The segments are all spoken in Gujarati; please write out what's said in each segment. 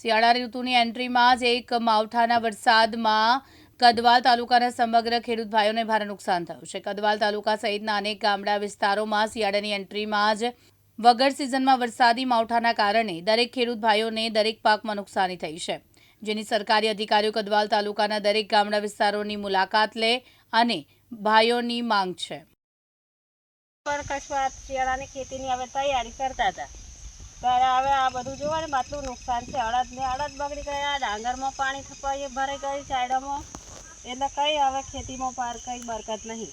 શિયાળા ઋતુની એન્ટ્રીમાં જ એક માવઠાના વરસાદમાં કદવાલ તાલુકાના સમગ્ર ખેડૂત ભાઈઓને ભારે નુકસાન થયું છે. કદવાલ તાલુકા સહિતના અનેક ગામડા વિસ્તારોમાં શિયાળાની એન્ટ્રીમાં જ વગર સિઝનમાં વરસાદી માવઠાના કારણે દરેક ખેડૂત ભાઈઓને દરેક પાકમાં નુકસાની થઈ છે. જેની સરકારી અધિકારીઓ કદવાલ તાલુકાના દરેક ગામડા વિસ્તારોની મુલાકાત લે અને ભાઈઓની માંગ છે. પણ કશું શિયાળાની ખેતીની હવે તૈયારી કરતા હતા. ત્યારે હવે આ બધું જોવા ને આટલું નુકસાન છે. અડદ ને અડદ બગડી ગયા ડાંગરમાં પાણી થપાઈ ભરાઈ ગઈ સાઈડમાં. એટલે કઈ હવે ખેતીમાં પાર કઈ બરકત નહીં.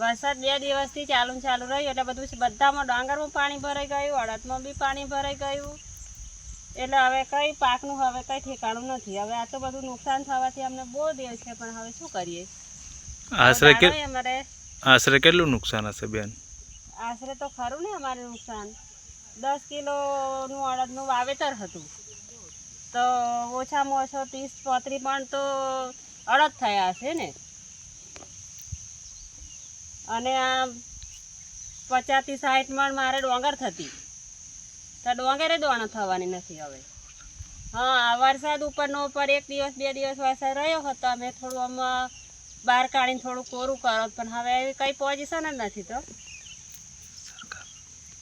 વરસાદ બે દિવસથી ચાલુ ચાલુ રહ્યું એટલે બધું બધામાં ડાંગરમાં પાણી ભરાઈ ગયું અડદમાં બી પાણી ભરાઈ ગયું. એટલે હવે કઈ પાકનું હવે કઈ ઠેકાણું નથી. હવે આ તો બધું નુકસાન થવાથી અમને બહુ દેવ છે પણ હવે શું કરીએ? આશરે અમારે આશરે કેટલું નુકસાન હશે બેન? આશરે તો ખરું ને અમારે નુકસાન. દસ કિલોનું અડદનું વાવેતર હતું. તો ઓછામાં ઓછો ત્રીસ પોત્રી પણ તો અડદ થયા હશે ને. અને આ પચાસથી સાઠ મણ મારે ડોંગર થતી. તો ડોંગરે દોણો થવાની નથી હવે. હા વરસાદ ઉપરનો ઉપર એક દિવસ, બે દિવસ વરસાદ રહ્યો હતો. અમે થોડું આમાં બહાર કાઢીને થોડું કોરું કરો. પણ હવે કંઈ પોઝિશન જ નથી તો.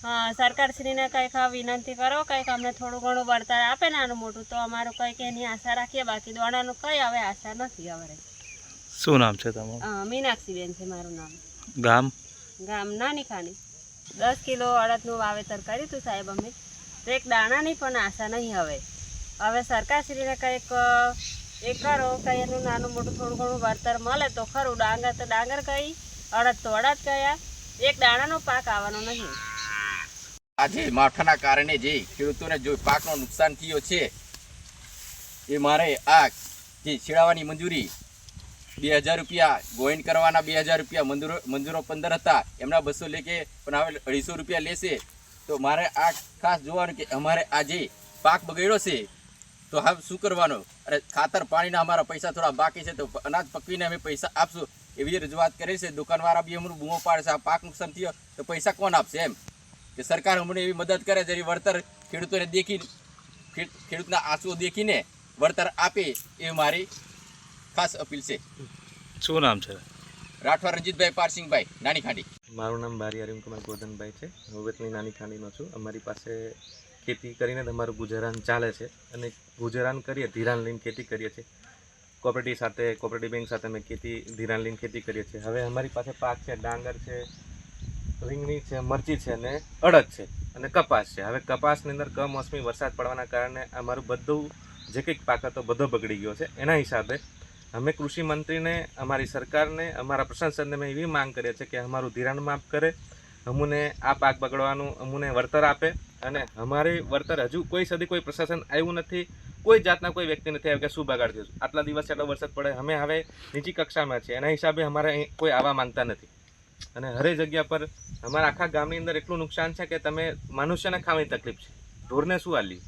સરકારશ્રીને કંઈક વિનંતી કરો કંઈક અમને થોડું ઘણું વળતર આપે નાનું મોટું તો અમારું કંઈક એની આશા રાખીએ બાકી દોડાનું કંઈ હવે આશા નથી હવે. શું નામ છે તમારું? હા મીનાક્ષીબેન છે મારું નામ. ગામ? ગામ નાની ખાની દસ કિલો અડદનું વાવેતર કર્યું હતું સાહેબ અમે. તો એક દાણાની પણ આશા નહીં હવે. હવે સરકારશ્રીને કંઈક એ કરો કંઈ એનું નાનું મોટું થોડું ઘણું વળતર મળે તો ખરું. ડાંગર તો ડાંગર કઈ અડદ તો અડદ કયા એક દાણાનો પાક આવવાનો નહીં. આજે માવઠાના કારણે જે ખેડૂતોને જો પાકનો નુકસાન થયો છે, એ મારે આ જે છેડાવવાની મંજૂરી બે હજાર રૂપિયા, ગોઈન કરવાના બે હજાર રૂપિયા મંજૂરો મંજૂરો પંદર હતા, એમના બસો લેકે પણ હવે અઢીસો રૂપિયા લેશે. તો મારે આ ખાસ જોવાનું કે અમારે આ જે પાક બગડ્યો છે, તો હવે શું કરવાનો? અરે ખાતર પાણીના અમારા પૈસા થોડા બાકી છે, તો અનાજ પકવીને અમે પૈસા આપશું. એવી રજૂઆત કરે છે, દુકાનવાળા બી અમરું બૂમો પાડે છે, આ પાક નુકસાન થયો, તો પૈસા કોણ આપશે એમ? કે સરકાર અમને એવી મદદ કરે જેની વળતર ખેડૂતોને દેખી ખેડ- ખેડૂતના આંસુઓ દેખીને વળતર આપે એ મારી ખાસ અપીલ છે. શું નામ છે? રાઠવા રંજીતભાઈ પારસિંગભાઈ નાની ખાંડી. મારું નામ બારી અરવિંદકુમાર ગોધનભાઈ છે. હું વેતની નાની ખાંડીમાં છું. અમારી પાસે ખેતી કરીને તમારું ગુજરાન ચાલે છે અને ગુજરાન કરીએ ધિરાણ લઈને ખેતી કરીએ છીએ. કોઓપરેટિવ સાથે કોઓપરેટિવ બેંક સાથે અમે ખેતી ધિરાણ લઈને ખેતી કરીએ છીએ. હવે અમારી પાસે પાક છે ડાંગર છે રીંગણી છે, મરચી છે ને અડદ છે અને કપાસ છે. હવે કપાસની અંદર કમોસમી વરસાદ પડવાના કારણે અમારું બધું જે કંઈક પાક હતો બધો બગડી ગયો છે. એના હિસાબે અમે કૃષિ મંત્રીને, અમારી સરકારને, અમારા પ્રશાસનને મેં એવી માંગ કરીએ છીએ કે અમારું ધિરાણ માફ કરે, અમને આ પાક બગડવાનું, અમને વળતર આપે અને અમારી વળતર હજુ કોઈ સદી કોઈ પ્રશાસન આવ્યું નથી, કોઈ જાતના કોઈ વ્યક્તિ નથી આવ્યું કે શું બગાડ થયું આટલા દિવસ એટલો વરસાદ પડે, અમે હવે નીચી કક્ષામાં છીએ. એના હિસાબે અમારે કોઈ આવવા માંગતા નથી. અને હરે જગ્યા પર અમારા આખા ગામની અંદર એટલું નુકસાન છે કે તમે મનુષ્યને ખાવાની તકલીફ છે. ઢોરને શું આલી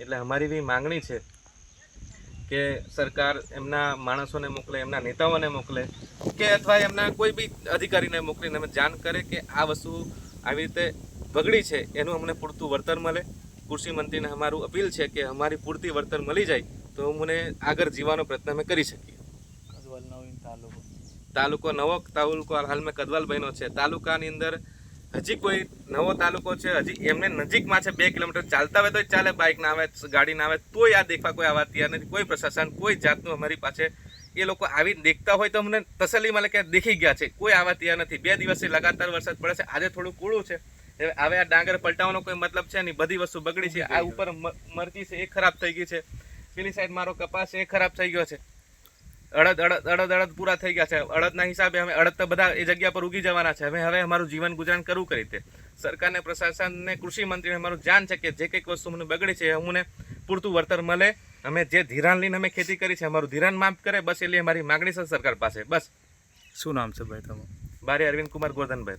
એટલે અમારી એવી માંગણી છે કે સરકાર એમના માણસોને મોકલે, એમના નેતાઓને મોકલે કે અથવા એમના કોઈ બી અધિકારીને મોકલીને અમે જાણ કરે કે આ વસ્તુ આવી રીતે બગડી છે, એનું અમને પૂરતું વળતર મળે. કૃષિ મંત્રીને અમારું અપીલ છે કે અમારી પૂરતી વળતર મળી જાય તો મને આગળ જીવવાનો પ્રયત્ન અમે કરી શકીએ. તાલુકો. નવો તાલુકો હાલમાં કદવાલ બન્યો છે. તાલુકાની અંદર હજી કોઈ નવો તાલુકો છે, હજી એમને નજીકમાં છે બે કિલોમીટર. ચાલતા હોય તો ચાલે બાઇક ના આવે ગાડી ના આવે, તોય આ દેખવા કોઈ આવવા તૈયાર નથી. કોઈ પ્રશાસન, કોઈ જાતનું અમારી પાસે, એ લોકો આવી દેખતા હોય તો અમને તસલી મળે કે દેખી ગયા છે. કોઈ આવવા તૈયાર નથી. બે દિવસથી લગાતાર વરસાદ પડે છે. આજે થોડું કૂળું છે. હવે આ ડાંગર પલટાવવાનો કોઈ મતલબ છે નહીં. બધી વસ્તુ બગડી છે. આ ઉપર મરચી છે એ ખરાબ થઈ ગઈ છે. પેલી સાઈડ મારો કપાસ એ ખરાબ થઈ ગયો છે. અડદ અડદ અડદ અડદ પૂરા થઈ ગયા છે. અડદના હિસાબે અમે અડદ તો બધા એ જગ્યા પર ઉગી જવાના છે. હવે હવે અમારું જીવન ગુજરાન કરવું કઈ રીતે? સરકારને પ્રશાસનને કૃષિ મંત્રીને અમારું જાન છે કે જે કંઈક વસ્તુ મને બગડી છે અમને પૂરતું વળતર મળે. અમે જે ધિરાણ લઈને અમે ખેતી કરી છે અમારું ધિરાણ માફ કરે બસ એટલી અમારી માગણી છે સરકાર પાસે. બસ. શું નામ છે ભાઈ તમારું? બારે અરવિંદ કુમાર ગોરધનભાઈ.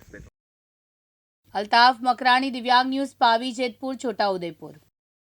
અલ્તાફ મકરાણી દિવ્યાંગ ન્યૂઝ પાવી જેતપુર છોટાઉદેપુર.